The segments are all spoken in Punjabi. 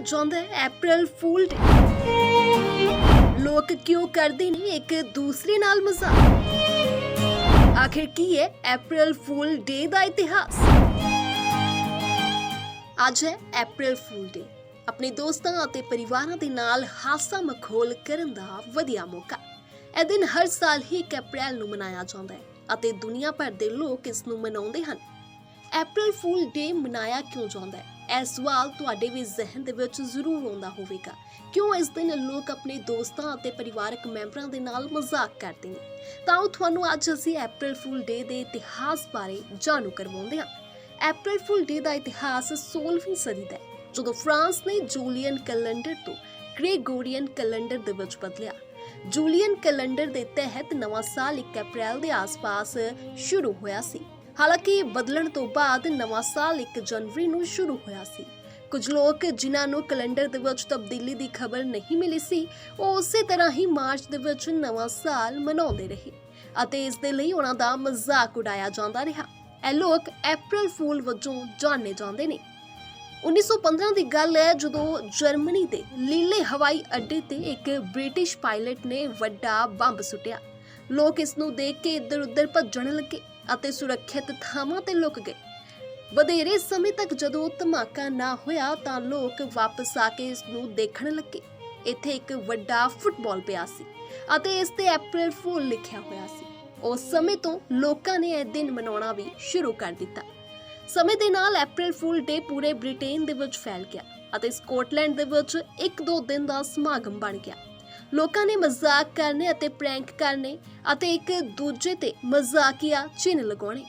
ਜਾਂਦਾ ਹੈ April Fool Day ਲੋਕ ਕਿਉਂ ਕਰਦੇ ਨੇ ਇੱਕ ਦੂਸਰੇ ਨਾਲ ਮਜ਼ਾਕ? ਆਖਿਰ ਕੀ ਹੈ April Fool Day ਦਾ ਇਤਿਹਾਸ? ਅੱਜ ਹੈ April Fool Day ਆਪਣੇ ਦੋਸਤਾਂ ਅਤੇ ਪਰਿਵਾਰਾਂ ਦੇ ਨਾਲ ਹਾਸਾ ਮਖੌਲ ਕਰਨ ਦਾ ਵਧੀਆ ਮੌਕਾ। ਇਹ ਦਿਨ ਹਰ ਸਾਲ ਹੀ 1 ਅਪ੍ਰੈਲ ਨੂੰ ਮਨਾਇਆ ਜਾਂਦਾ ਹੈ ਅਤੇ ਦੁਨੀਆ ਭਰ ਦੇ ਲੋਕ ਇਸ ਨੂੰ ਮਨਾਉਂਦੇ ਹਨ। April Fool Day ਮਨਾਇਆ ਕਿਉਂ ਜਾਂਦਾ ਹੈ? ਇਹ ਸਵਾਲ ਤੁਹਾਡੇ ਵੀ ਜ਼ਿਹਨ ਦੇ ਵਿੱਚ ਜ਼ਰੂਰ ਆਉਂਦਾ ਹੋਵੇਗਾ। ਕਿਉਂ ਇਸ ਦਿਨ ਲੋਕ ਆਪਣੇ ਦੋਸਤਾਂ ਅਤੇ ਪਰਿਵਾਰਕ ਮੈਂਬਰਾਂ ਦੇ ਨਾਲ ਮਜ਼ਾਕ ਕਰਦੇ ਨੇ? ਤਾਂ ਉਹ ਤੁਹਾਨੂੰ ਅੱਜ ਅਸੀਂ April Fool ਡੇ ਦੇ ਇਤਿਹਾਸ ਬਾਰੇ ਜਾਣੂ ਕਰਵਾਉਂਦੇ ਹਾਂ। April Fool ਡੇ ਦਾ ਇਤਿਹਾਸ 16ਵੀਂ ਸਦੀ ਦਾ ਹੈ, ਜਦੋਂ ਫਰਾਂਸ ਨੇ ਜੂਲੀਅਨ ਕੈਲੰਡਰ ਤੋਂ ਗ੍ਰੇਗੋਰੀਅਨ ਕੈਲੰਡਰ ਦੇ ਵਿੱਚ ਬਦਲਿਆ। ਜੂਲੀਅਨ ਕੈਲੰਡਰ ਦੇ ਤਹਿਤ ਨਵਾਂ ਸਾਲ 1 ਅਪ੍ਰੈਲ ਦੇ ਆਸ-ਪਾਸ ਸ਼ੁਰੂ ਹੋਇਆ ਸੀ। ਹਾਲਾਂਕਿ ਬਦਲਣ ਤੋਂ ਬਾਅਦ ਨਵਾਂ ਸਾਲ 1 ਜਨਵਰੀ ਨੂੰ ਸ਼ੁਰੂ ਹੋਇਆ ਸੀ। ਕੁਝ ਲੋਕ ਜਿਨ੍ਹਾਂ ਨੂੰ ਕੈਲੰਡਰ ਦੇ ਵਿੱਚ ਤਬਦੀਲੀ ਦੀ ਖਬਰ ਨਹੀਂ ਮਿਲੀ ਸੀ, ਉਹ ਉਸੇ ਤਰ੍ਹਾਂ ਹੀ ਮਾਰਚ ਦੇ ਵਿੱਚ ਨਵਾਂ ਸਾਲ ਮਨਾਉਂਦੇ ਰਹੇ ਅਤੇ ਇਸ ਦੇ ਲਈ ਉਹਨਾਂ ਦਾ ਮਜ਼ਾਕ ਉਡਾਇਆ ਜਾਂਦਾ ਰਿਹਾ। ਇਹ ਲੋਕ ਅਪ੍ਰੈਲ ਫੂਲ ਵਜੋਂ ਜਾਣੇ ਜਾਂਦੇ ਨੇ। 1915 ਦੀ ਗੱਲ ਹੈ, ਜਦੋਂ ਜਰਮਨੀ ਦੇ ਲੀਲੇ ਹਵਾਈ ਅੱਡੇ ਤੇ ਇੱਕ ਬ੍ਰਿਟਿਸ਼ ਪਾਇਲਟ ਨੇ ਵੱਡਾ ਬੰਬ ਸੁੱਟਿਆ। ਲੋਕ ਇਸ ਨੂੰ ਦੇਖ ਕੇ ਇੱਧਰ-ਉੱਧਰ ਭੱਜਣ ਲੱਗੇ। ਅਤੇ ਸੁਰੱਖਿਅਤ ਥਾਵਾਂ ਤੇ ਲੁਕ ਗਏ। ਵਧੇਰੇ ਸਮੇਂ ਤੱਕ ਜਦੋਂ ਧਮਾਕਾ ਨਾ ਹੋਇਆ ਤਾਂ ਲੋਕ ਵਾਪਸ ਆ ਕੇ ਇਸ ਨੂੰ ਦੇਖਣ ਲੱਗੇ। ਇੱਥੇ ਇੱਕ ਵੱਡਾ ਫੁੱਟਬਾਲ ਪਿਆ ਸੀ ਅਤੇ ਇਸ ਤੇ April Fool ਲਿਖਿਆ ਹੋਇਆ ਸੀ। ਉਸ ਸਮੇਂ ਤੋਂ ਲੋਕਾਂ ਨੇ ਇਹ ਦਿਨ ਮਨਾਉਣਾ ਵੀ ਸ਼ੁਰੂ ਕਰ ਦਿੱਤਾ। ਸਮੇਂ ਦੇ ਨਾਲ April Fool ਡੇ ਪੂਰੇ ਬ੍ਰਿਟੇਨ ਦੇ ਵਿੱਚ ਫੈਲ ਗਿਆ ਅਤੇ ਸਕਾਟਲੈਂਡ ਦੇ ਵਿੱਚ ਇੱਕ ਦੋ ਦਿਨ ਦਾ ਸਮਾਗਮ ਬਣ ਗਿਆ। ਲੋਕਾਂ ਨੇ ਮਜ਼ਾਕ ਕਰਨੇ ਅਤੇ ਪ੍ਰੈਂਕ ਕਰਨੇ ਅਤੇ ਇੱਕ ਦੂਜੇ ਤੇ ਮਜ਼ਾਕੀਆ ਚਿੰਨ੍ਹ ਲਗਾਉਣੇ।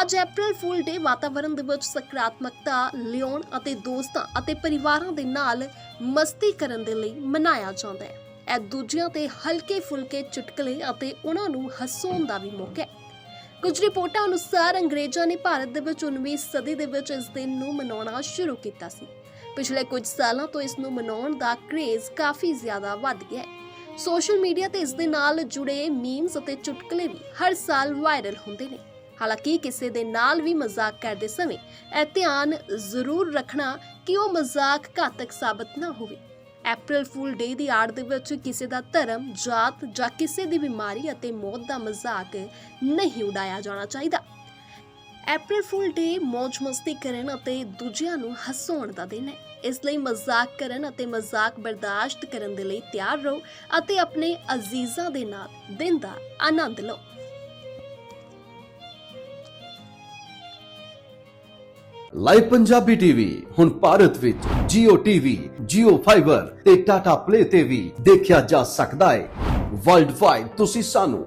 ਅੱਜ April Fool Day ਵਾਤਾਵਰਣ ਦੇ ਵਿੱਚ ਸਕਾਰਾਤਮਕਤਾ, ਲਿਆਉਣ ਅਤੇ ਦੋਸਤਾਂ ਅਤੇ ਪਰਿਵਾਰਾਂ ਦੇ ਨਾਲ ਮਸਤੀ ਕਰਨ ਦੇ ਲਈ ਮਨਾਇਆ ਜਾਂਦਾ ਹੈ। ਇਹ ਦੂਜਿਆਂ ਤੇ ਹਲਕੇ ਫੁਲਕੇ ਚੁਟਕਲੇ ਅਤੇ ਉਹਨਾਂ ਨੂੰ ਹਸਾਉਣ ਦਾ ਵੀ ਮੌਕਾ ਹੈ। ਕੁਝ ਰਿਪੋਰਟਾਂ ਅਨੁਸਾਰ ਅੰਗਰੇਜ਼ਾਂ ਨੇ ਭਾਰਤ ਦੇ ਵਿੱਚ 19ਵੀਂ ਸਦੀ ਦੇ ਵਿੱਚ ਇਸ ਦਿਨ ਨੂੰ ਮਨਾਉਣਾ ਸ਼ੁਰੂ ਕੀਤਾ ਸੀ। ਪਿਛਲੇ ਕੁਝ ਸਾਲਾਂ ਤੋਂ ਇਸ ਨੂੰ ਮਨਾਉਣ ਦਾ ਕ੍ਰੇਜ਼ ਕਾਫੀ ਜ਼ਿਆਦਾ ਵੱਧ ਗਿਆ ਹੈ। ਸੋਸ਼ਲ ਮੀਡੀਆ ਤੇ ਇਸ ਦੇ ਨਾਲ ਜੁੜੇ ਮੀਮਸ ਅਤੇ ਚੁਟਕਲੇ ਵੀ ਹਰ ਸਾਲ ਵਾਇਰਲ ਹੁੰਦੇ ਨੇ। ਹਾਲਾਂਕਿ ਕਿਸੇ ਦੇ ਨਾਲ ਵੀ ਮਜ਼ਾਕ ਕਰਦੇ ਸਮੇਂ ਇਹ ਧਿਆਨ ਜ਼ਰੂਰ ਰੱਖਣਾ ਕਿ ਉਹ ਮਜ਼ਾਕ ਘਾਤਕ ਸਾਬਤ ਨਾ ਹੋਵੇ। ਅਪ੍ਰੈਲ Fool ਡੇ ਦੀ ਆੜ ਦੇ ਵਿੱਚ ਕਿਸੇ ਦਾ ਧਰਮ, ਜਾਤ ਜਾਂ ਕਿਸੇ ਦੀ ਬਿਮਾਰੀ ਅਤੇ ਮੌਤ ਦਾ ਮਜ਼ਾਕ ਨਹੀਂ ਉਡਾਇਆ ਜਾਣਾ ਚਾਹੀਦਾ। April Fool Day ਮौज ਮਸਤੀ ਕਰਨ ਅਤੇ ਦੂਜਿਆਂ ਨੂੰ ਹਸਾਉਣ ਦਾ ਦਿਨ ਹੈ। ਇਸ ਲਈ ਮਜ਼ਾਕ ਕਰਨ ਅਤੇ ਮਜ਼ਾਕ ਬਰਦਾਸ਼ਤ ਕਰਨ ਦੇ ਲਈ ਤਿਆਰ ਰਹੋ ਅਤੇ ਆਪਣੇ ਅਜ਼ੀਜ਼ਾਂ ਦੇ ਨਾਲ ਦਿਨ ਦਾ ਆਨੰਦ ਲਓ। ਲਾਈਵ ਪੰਜਾਬੀ ਟੀਵੀ ਹੁਣ ਭਾਰਤ ਵਿੱਚ Jio TV, Jio Fiber ਤੇ Tata Play ਤੇ ਵੀ ਦੇਖਿਆ ਜਾ ਸਕਦਾ ਹੈ ਵਰਲਡ ਵਾਈਡ ਤੁਸੀਂ ਸਾਨੂੰ